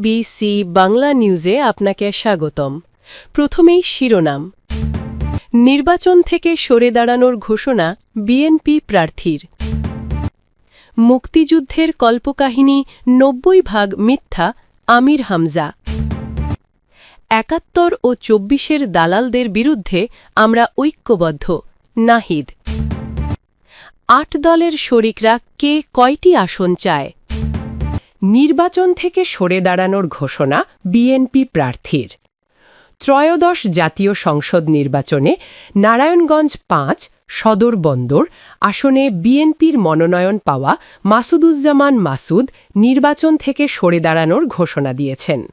BBC Bangla নিউজে আপনাকে স্বাগতম। প্রথমেই শিরোনাম। নির্বাচন থেকে সরে দাঁড়ানোর ঘোষণা বিএনপি প্রার্থীর। মুক্তিযুদ্ধের কল্পকাহিনী নব্বই ভাগ মিথ্যা, আমির হামজা। একাত্তর ও চব্বিশের দালালদের বিরুদ্ধে আমরা ঐক্যবদ্ধ, নাহিদ। আট দলের শরিকরা কে কয়টি আসন চায়? নির্বাচন থেকে সরে দাঁড়ানোর ঘোষণা বিএনপি প্রার্থীর। ত্রয়োদশ জাতীয় সংসদ নির্বাচনে নারায়ণগঞ্জ পাঁচ, সদর বন্দর, আসনে বিএনপির মনোনয়ন পাওয়া মাসুদুজ্জামান মাসুদ নির্বাচন থেকে সরে দাঁড়ানোর ঘোষণা দিয়েছেন।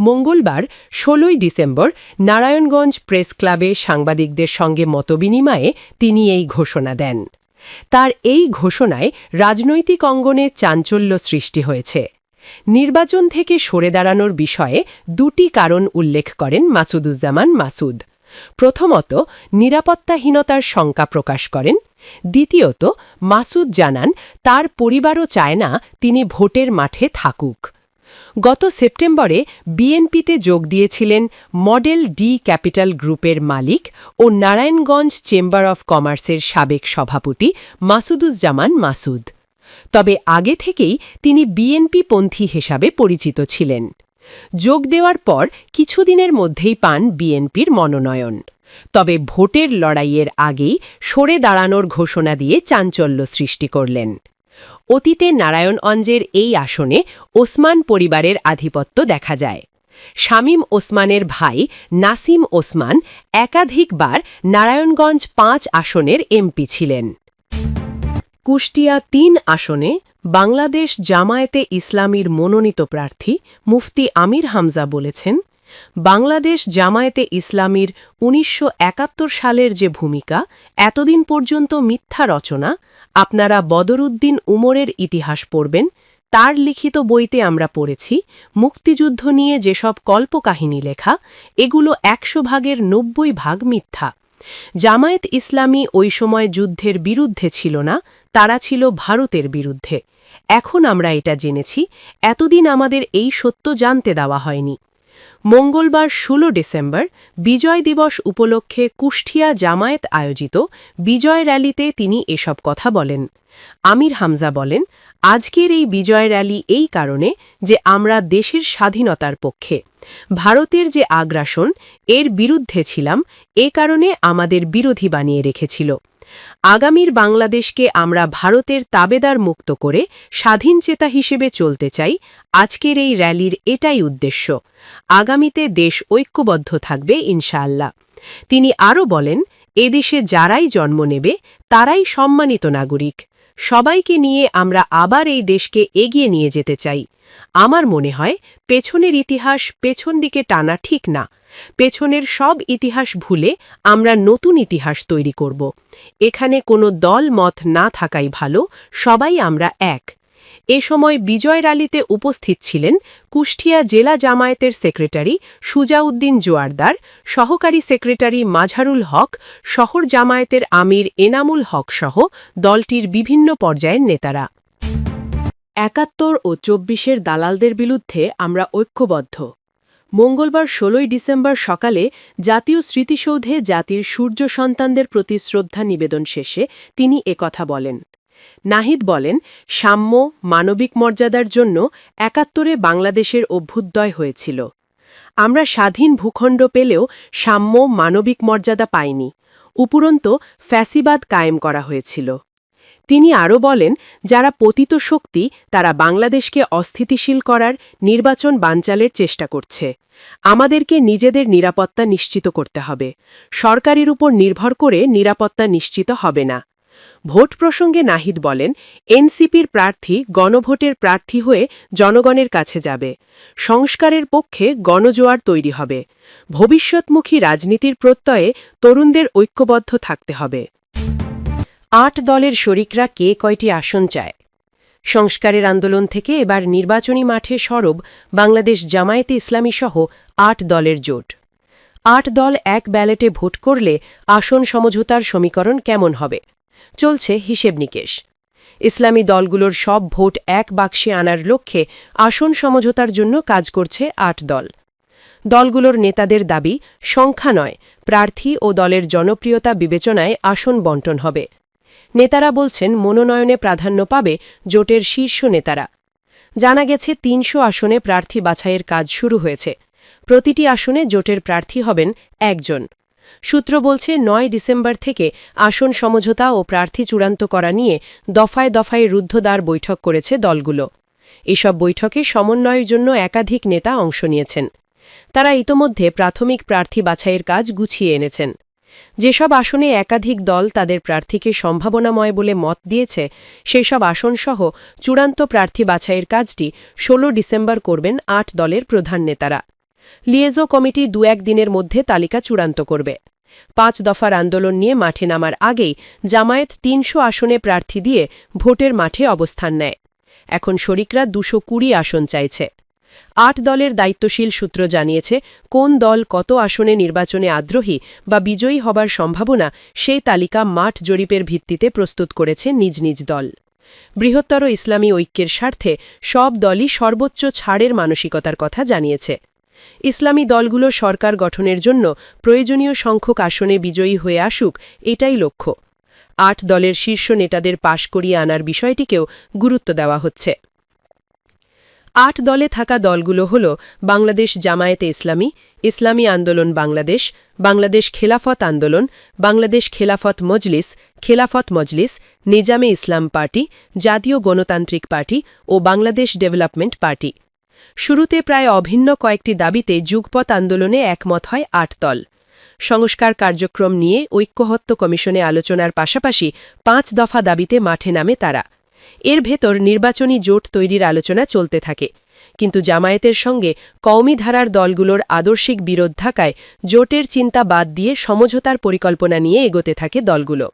মঙ্গলবার ষোলোই ডিসেম্বর নারায়ণগঞ্জ প্রেস ক্লাবে সাংবাদিকদের সঙ্গে মতবিনিময়ে তিনি এই ঘোষণা দেন। তার এই ঘোষণায় রাজনৈতিক অঙ্গনে চাঞ্চল্য সৃষ্টি হয়েছে। নির্বাচন থেকে সরে দাঁড়ানোর বিষয়ে দুটি কারণ উল্লেখ করেন মাসুদুজ্জামান মাসুদ। প্রথমত, নিরাপত্তাহীনতার শঙ্কা প্রকাশ করেন। দ্বিতীয়ত, মাসুদ জানান তার পরিবারও চায় না তিনি ভোটের মাঠে থাকুক। গত সেপ্টেম্বরে বিএনপিতে যোগ দিয়েছিলেন মডেল ডি ক্যাপিটাল গ্রুপের মালিক ও নারায়ণগঞ্জ চেম্বার অফ কমার্সের সাবেক সভাপতি মাসুদুজ্জামান মাসুদ। তবে আগে থেকেই তিনি বিএনপিপন্থী হিসাবে পরিচিত ছিলেন। যোগ দেওয়ার পর কিছুদিনের মধ্যেই পান বিএনপির মনোনয়ন। তবে ভোটের লড়াইয়ের আগেই সরে দাঁড়ানোর ঘোষণা দিয়ে চাঞ্চল্য সৃষ্টি করলেন। অতীতে নারায়ণগঞ্জের এই আসনে ওসমান পরিবারের আধিপত্য দেখা যায়। শামীম ওসমানের ভাই নাসিম ওসমান একাধিকবার নারায়ণগঞ্জ পাঁচ আসনের এমপি ছিলেন। কুষ্টিয়া তিন আসনে বাংলাদেশ জামায়াতে ইসলামীর মনোনীত প্রার্থী মুফতি আমির হামজা বলেছেন বাংলাদেশ জামায়াতে ইসলামীর উনিশশো একাত্তর সালের যে ভূমিকা, এতদিন পর্যন্ত মিথ্যা রচনা, আপনারা বদরুদ্দিন উমরের ইতিহাস পড়বেন, তার লিখিত বইতে আমরা পড়েছি, মুক্তিযুদ্ধ নিয়ে যেসব কল্পকাহিনী লেখা, এগুলো একশো ভাগের নব্বই ভাগ মিথ্যা। জামায়াত ইসলামী ওই সময় যুদ্ধের বিরুদ্ধে ছিল না, তারা ছিল ভারতের বিরুদ্ধে। এখন আমরা এটা জেনেছি, এতদিন আমাদের এই সত্য জানতে দেওয়া হয়নি। মঙ্গলবার ১৬ ডিসেম্বর বিজয় দিবস উপলক্ষে কুষ্টিয়া জামায়াত আয়োজিত বিজয় র্যালিতে তিনি এসব কথা বলেন। আমির হামজা বলেন, আজকের এই বিজয় র্যালি এই কারণে যে আমরা দেশের স্বাধীনতার পক্ষে, ভারতের যে আগ্রাসন, এর বিরুদ্ধে ছিলাম, এ কারণে আমাদের বিরোধী বানিয়ে রেখেছিল। আগামীর বাংলাদেশকে আমরা ভারতের তাবেদার মুক্ত করে স্বাধীন চেতা হিসেবে চলতে চাই, আজকের এই র্যালির এটাই উদ্দেশ্য। আগামীতে দেশ ঐক্যবদ্ধ থাকবে, ইনশাআল্লাহ। তিনি আরও বলেন, এদেশে যারাই জন্ম নেবে, তারাই সম্মানিত নাগরিক। সবাইকে নিয়ে আমরা আবার এই দেশকে এগিয়ে নিয়ে যেতে চাই। আমার মনে হয়, পেছনের ইতিহাস পেছন দিকে টানা ঠিক না। পেছনের সব ইতিহাস ভুলে আমরা নতুন ইতিহাস তৈরি করব। এখানে কোনো দল মত না থাকাই ভালো, সবাই আমরা এক। এ সময় বিজয় র্যালিতে উপস্থিত ছিলেন কুষ্টিয়া জেলা জামায়াতের সেক্রেটারি সুজাউদ্দিন জোয়ারদার, সহকারী সেক্রেটারি মাঝারুল হক, শহর জামায়াতের আমির এনামুল হক সহ দলটির বিভিন্ন পর্যায়ের নেতারা। একাত্তর ও চব্বিশের দালালদের বিরুদ্ধে আমরা ঐক্যবদ্ধ। মঙ্গলবার ষোলোই ডিসেম্বর সকালে জাতীয় স্মৃতিসৌধে জাতির সূর্য সন্তানদের প্রতি শ্রদ্ধা নিবেদন শেষে তিনি একথা বলেন। নাহিদ বলেন, সাম্য, মানবিক মর্যাদার জন্য একাত্তরে বাংলাদেশের অভ্যুদয় হয়েছিল। আমরা স্বাধীন ভূখণ্ড পেলেও সাম্য, মানবিক মর্যাদা পাইনি। উপরন্ত ফ্যাসিবাদ কায়েম করা হয়েছিল। তিনি আরও বলেন, যারা পতিত শক্তি, তারা বাংলাদেশকে অস্থিতিশীল করার নির্বাচন বানচালের চেষ্টা করছে। আমাদেরকে নিজেদের নিরাপত্তা নিশ্চিত করতে হবে। সরকারের উপর নির্ভর করে নিরাপত্তা নিশ্চিত হবে না। ভোট প্রসঙ্গে নাহিদ বলেন, এনসিপির প্রার্থী গণভোটের প্রার্থী হয়ে জনগণের কাছে যাবে। সংস্কারের পক্ষে গণজোয়ার তৈরি হবে। ভবিষ্যৎমুখী রাজনীতির প্রত্যয়ে তরুণদের ঐক্যবদ্ধ থাকতে হবে। আট দলের শরিকরা কে কয়টি আসন চায়? সংস্কারের আন্দোলন থেকে এবার নির্বাচনী মাঠে সরব বাংলাদেশ জামায়াতে ইসলামী সহ আট দলের জোট। আট দল এক ব্যালেটে ভোট করলে আসন সমঝোতার সমীকরণ কেমন হবে? চলছে হিসেব নিকেশ। ইসলামী দলগুলোর সব ভোট এক বাক্সে আনার লক্ষ্যে আসন সমঝোতার জন্য কাজ করছে আট দল। দলগুলোর নেতাদের দাবি, সংখ্যা নয়, প্রার্থী ও দলের জনপ্রিয়তা বিবেচনায় আসন বন্টন হবে। নেতারা বলছেন মনোনয়নে প্রাধান্য পাবে জোটের শীর্ষ নেতারা। জানা গেছে তিনশো আসনে প্রার্থী বাছাইয়ের কাজ শুরু হয়েছে। প্রতিটি আসনে জোটের প্রার্থী হবেন একজন। সূত্র বলছে, নয় ডিসেম্বর থেকে আসন সমঝোতা ও প্রার্থী চূড়ান্ত করা নিয়ে দফায় দফায় রুদ্ধদ্বার বৈঠক করেছে দলগুলো। এসব বৈঠকে সমন্বয়ের জন্য একাধিক নেতা অংশ নিয়েছেন। তারা ইতোমধ্যে প্রাথমিক প্রার্থী বাছাইয়ের কাজ গুছিয়ে এনেছেন। যেসব আসনে একাধিক দল তাদের প্রার্থীকে সম্ভাবনাময় বলে মত দিয়েছে, সেসব আসনসহ চূড়ান্ত প্রার্থী বাছাইয়ের কাজটি ১৬ ডিসেম্বর করবেন আট দলের প্রধান নেতারা। লিয়েজো কমিটি দু দিনের মধ্যে তালিকা চূড়ান্ত করবে। পাঁচ দফার আন্দোলন নিয়ে মাঠে নামার আগেই জামায়াত তিনশো আসনে প্রার্থী দিয়ে ভোটের মাঠে অবস্থান নেয়। এখন শরিকরা দুশো কুড়ি আসন চাইছে। আট দলের দায়িত্বশীল সূত্র জানিয়েছে, কোন দল কত আসনে নির্বাচনে আগ্রহী বা বিজয়ী হবার সম্ভাবনা সেই তালিকা মাঠ জরিপের ভিত্তিতে প্রস্তুত করেছে নিজ নিজ দল। বৃহত্তর ইসলামী ঐক্যের স্বার্থে সব দলই সর্বোচ্চ ছাড়ের মানসিকতার কথা জানিয়েছে। ইসলামী দলগুলো সরকার গঠনের জন্য প্রয়োজনীয় সংখ্যক আসনে বিজয়ী হয়ে আসুক, এটাই লক্ষ্য। আট দলের শীর্ষ নেতাদের পাশ করিয়ে আনার বিষয়টিকেও গুরুত্ব দেওয়া হচ্ছে। আট দলে থাকা দলগুলো হল বাংলাদেশ জামায়াতে ইসলামী ইসলামী আন্দোলন বাংলাদেশ বাংলাদেশ খেলাফত আন্দোলন, বাংলাদেশ খেলাফত মজলিস খেলাফত মজলিস, নিজামে ইসলাম পার্টি, জাতীয় গণতান্ত্রিক পার্টি ও বাংলাদেশ ডেভেলপমেন্ট পার্টি। শুরুতে প্রায় অভিন্ন কয়েকটি দাবিতে যুগপথ আন্দোলনে একমত হয় আট দল। সংস্কার কার্যক্রম নিয়ে ঐক্যহত্য কমিশনে আলোচনার পাশাপাশি পাঁচ দফা দাবিতে মাঠে নামে তারা। এর ভেতর নির্বাচনী জোট তৈরির আলোচনা চলতে থাকে। কিন্তু জামায়াতের সঙ্গে কওমি ধারার দলগুলোর আদর্শিক বিরোধ থাকায় জোটের চিন্তা বাদ দিয়ে সমঝোতার পরিকল্পনা নিয়ে এগোতে থাকে দলগুলো।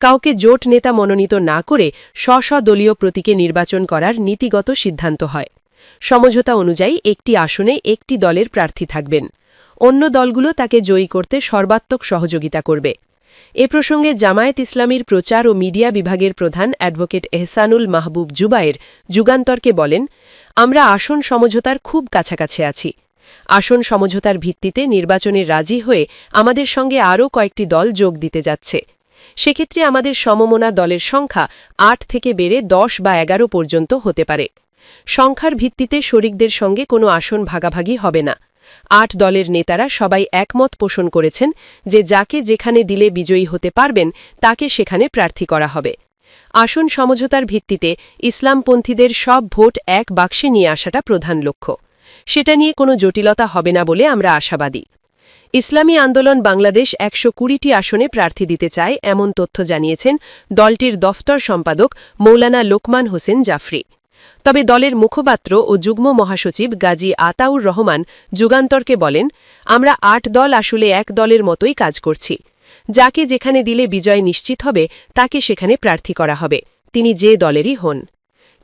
কাউকে জোট নেতা মনোনীত না করে স্ব দলীয় প্রতীকে নির্বাচন করার নীতিগত সিদ্ধান্ত হয়। সমঝোতা অনুযায়ী একটি আসনে একটি দলের প্রার্থী থাকবেন। অন্য দলগুলো তাকে জয়ী করতে সর্বাত্মক সহযোগিতা করবে। এ প্রসঙ্গে জামায়াত ইসলামীর প্রচার ও মিডিয়া বিভাগের প্রধান অ্যাডভোকেট এহসানুল মাহবুব জুবায়ের যুগান্তরকে বলেন, আমরা আসন সমঝোতার খুব কাছাকাছি আছি। আসন সমঝোতার ভিত্তিতে নির্বাচনে রাজি হয়ে আমাদের সঙ্গে আরও কয়েকটি দল যোগ দিতে যাচ্ছে। সেক্ষেত্রে আমাদের সমমনা দলের সংখ্যা আট থেকে বেড়ে দশ বা এগারো পর্যন্ত হতে পারে। সংখ্যার ভিত্তিতে শরিকদের সঙ্গে কোনো আসন ভাগাভাগি হবে না। আট দলের নেতারা সবাই একমত পোষণ করেছেন যে যাকে যেখানে দিলে বিজয়ী হতে পারবেন, তাকে সেখানে প্রার্থী করা হবে। আসন সমঝোতার ভিত্তিতে ইসলামপন্থীদের সব ভোট এক বাক্সে নিয়ে আসাটা প্রধান লক্ষ্য। সেটা নিয়ে কোনো জটিলতা হবে না বলে আমরা আশাবাদী। ইসলামী আন্দোলন বাংলাদেশ একশো কুড়িটি আসনে প্রার্থী দিতে চায়, এমন তথ্য জানিয়েছেন দলটির দফতর সম্পাদক মৌলানা লোকমান হোসেন জাফরি। তবে দলের মুখপাত্র ও যুগ্ম মহাসচিব গাজী আতাউর রহমান যুগান্তরকে বলেন, আমরা আট দল আসলে এক দলের মতোই কাজ করছি। যাকে যেখানে দিলে বিজয় নিশ্চিত হবে, তাকে সেখানে প্রার্থী করা হবে। তিনি যে দলেরই হন।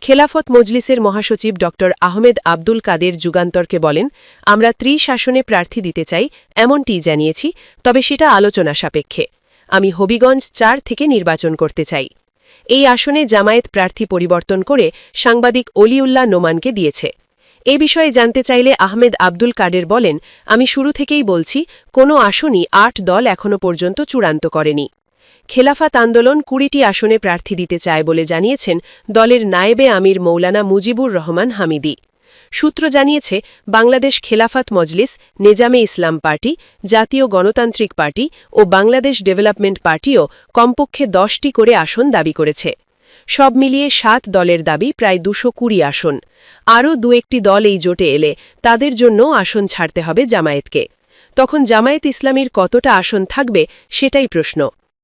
খেলাফত মজলিসের মহাসচিব ড. আহমেদ আব্দুল কাদের যুগান্তরকে বলেন, আমরা ত্রিশ আসনে প্রার্থী দিতে চাই, এমনটি জানিয়েছি, তবে সেটা আলোচনা সাপেক্ষে। আমি হবিগঞ্জ চার থেকে নির্বাচন করতে চাই। এই আসনে জামায়াত প্রার্থী পরিবর্তন করে সাংবাদিক অলিউল্লাহ নোমানকে দিয়েছে। এ বিষয়ে জানতে চাইলে আহমেদ আব্দুল কাদের বলেন, আমি শুরু থেকেই বলছি, কোনো আসনই আট দল এখনও পর্যন্ত চূড়ান্ত করেনি। খেলাফাত আন্দোলন কুড়িটি আসনে প্রার্থী দিতে চায় বলে জানিয়েছেন দলের নায়েবে আমির মৌলানা মুজিবুর রহমান হামিদি। সূত্র জানিয়েছে, বাংলাদেশ খেলাফাত মজলিস, নেজামে ইসলাম পার্টি, জাতীয় গণতান্ত্রিক পার্টি ও বাংলাদেশ ডেভেলপমেন্ট পার্টিও কমপক্ষে দশটি করে আসন দাবি করেছে। সব মিলিয়ে সাত দলের দাবি প্রায় দুশো কুড়ি আসন। আরও দু একটি দল এই জোটে এলে তাদের জন্য আসন ছাড়তে হবে জামায়াতকে। তখন জামায়াত ইসলামীর কতটা আসন থাকবে সেটাই প্রশ্ন।